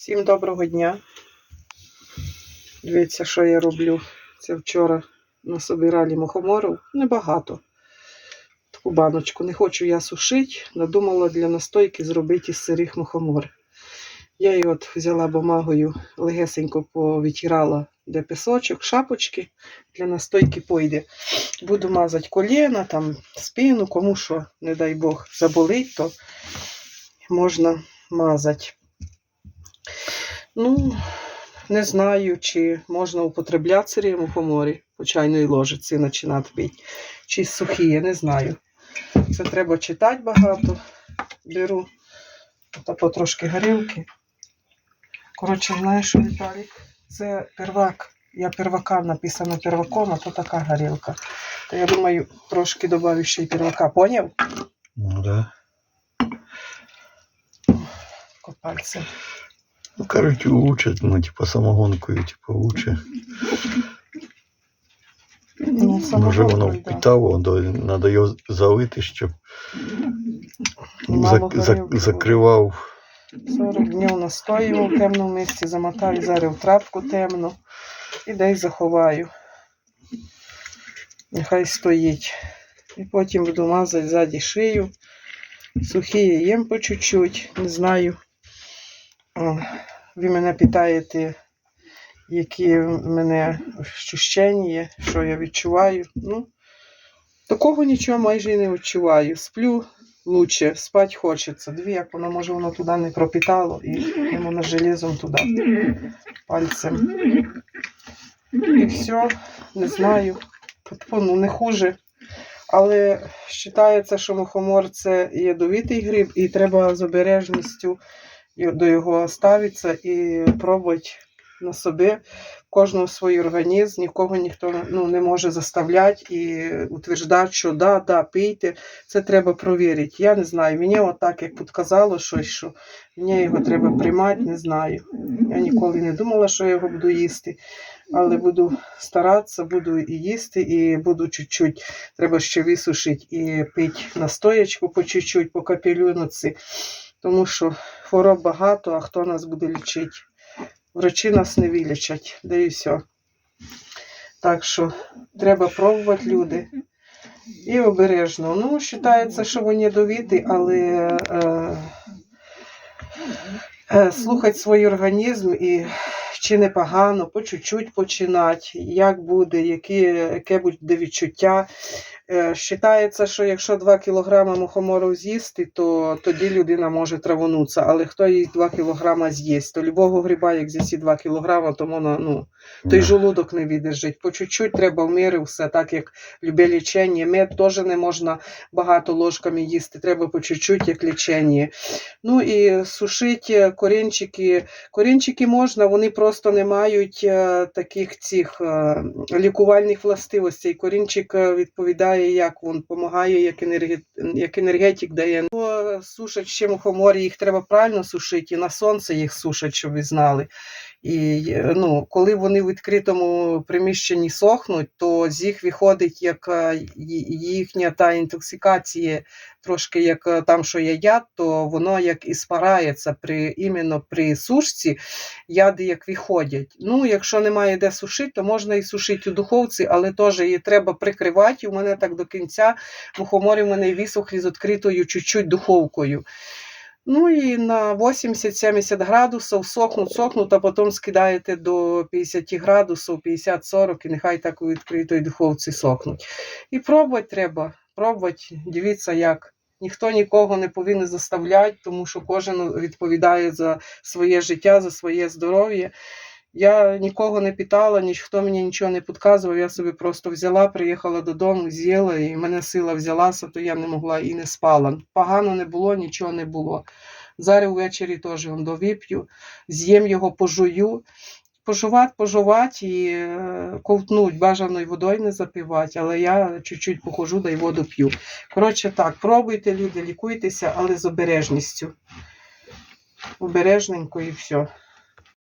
Всім доброго дня. Дивіться, що я роблю. Це вчора насобирали мухоморів. Небагато. Таку баночку. Не хочу я сушити. Надумала для настойки зробити із сирих мухомор. Я її от взяла бумагою, легесенько повитирала, де пісочок, шапочки. Для настойки пойде. Буду мазати коліна, там, спину, кому що, не дай Бог, заболить, то можна мазати. Ну, не знаю, чи можна употребляти сирі мухоморі по чайної ложиці починати пити, чи сухі, я не знаю. Це треба читати багато. Беру та потрошки горілки. Коротше, знаєш, що, Віталік? Це первак. Я первака написано перваком, а то така горілка. То я думаю, трошки додаю ще й первака. Поняв? Ну да. Пальцем. Ну, короче, учат, ну, типа самогонкою, типа учат. Ну, Може воно да. надо його залити, щоб Мало зак, зак, горілки закривав. 40 днів настоював в темному місці, замотаю зараз в трапку темну і десь заховаю. Нехай стоїть. І потім буду мазати ззаді шию. Сухі їм по чуть-чуть, не знаю. О, Ви мене питаєте, які в мене ощущення, що я відчуваю. Ну, такого нічого майже і не відчуваю. Сплю лучше, спать хочеться. Дві, як воно, може, воно туди не пропитало, і воно железом туди пальцем. І все, не знаю. Типу, Ну, не хуже. Але вважається, що мухомор це ядовитий гриб, і треба з обережністю до його ставитися і пробувати на собі. Кожного свій організм, нікого ніхто ну, не може заставляти і утверждати, що да, да, пийте. Це треба провірити. Я не знаю. Мені отак, як підказало щось, що мені його треба приймати, не знаю. Я ніколи не думала, що я його буду їсти, але буду старатися, буду і їсти, і буду чуть-чуть, треба ще висушити і пити настоячку по чуть-чуть, по капелюноці, тому що хвороб багато, а хто нас буде лічити? Врачі нас не вилічать, да і все. Так що треба пробувати люди. І обережно. Ну, вважається, що вони ядовіті, але е, е, слухати свій організм і чи непогано, по чуть-чуть починати, як буде, які, яке буде відчуття. Е, Вважається, що якщо 2 кг мухомору з'їсти, то тоді людина може травонутися. Але хто їсть 2 кг з'їсть, то любого гриба, як з'їсти 2 кг, то воно, ну, той желудок не видержить. По чуть-чуть треба в міру все, так як любе лічення. Мед теж не можна багато ложками їсти, треба по чуть-чуть, як лічення. Ну і сушити корінчики. Корінчики можна, вони просто не мають е, таких цих е, лікувальних властивостей. Корінчик е, відповідає, як він допомагає, як, енерге... як енергетик дає. Ну, е, сушать ще мухоморі, їх треба правильно сушити, і на сонце їх сушать, щоб ви знали. І ну, коли вони в відкритому приміщенні сохнуть, то з їх виходить як е, їхня та інтоксикація, трошки як е, там, що є яд, то воно як і спарається при іменно при сушці, яди як виходять. Ну, якщо немає де сушити, то можна і сушити у духовці, але теж її треба прикривати. У мене так до кінця мухоморі в мене висохлі з відкритою чуть-чуть духовкою. Ну і на 80-70 градусів сохнуть, сохнуть, а потім скидаєте до 50 градусів, 50-40, і нехай так у відкритій духовці сохнуть. І пробувати треба, пробувати, дивіться як. Ніхто нікого не повинен заставляти, тому що кожен відповідає за своє життя, за своє здоров'я. Я нікого не питала, ніхто мені нічого не підказував. Я собі просто взяла, приїхала додому, з'їла, і мене сила взялася, то я не могла і не спала. Погано не було, нічого не було. Зараз ввечері теж он довип'ю, з'їм його, пожую. Пожувати, пожувати і е, ковтнуть, бажано й водою не запивати, але я чуть-чуть похожу да й воду п'ю. Коротше так, пробуйте, люди, лікуйтеся, але з обережністю. Обережненько і все.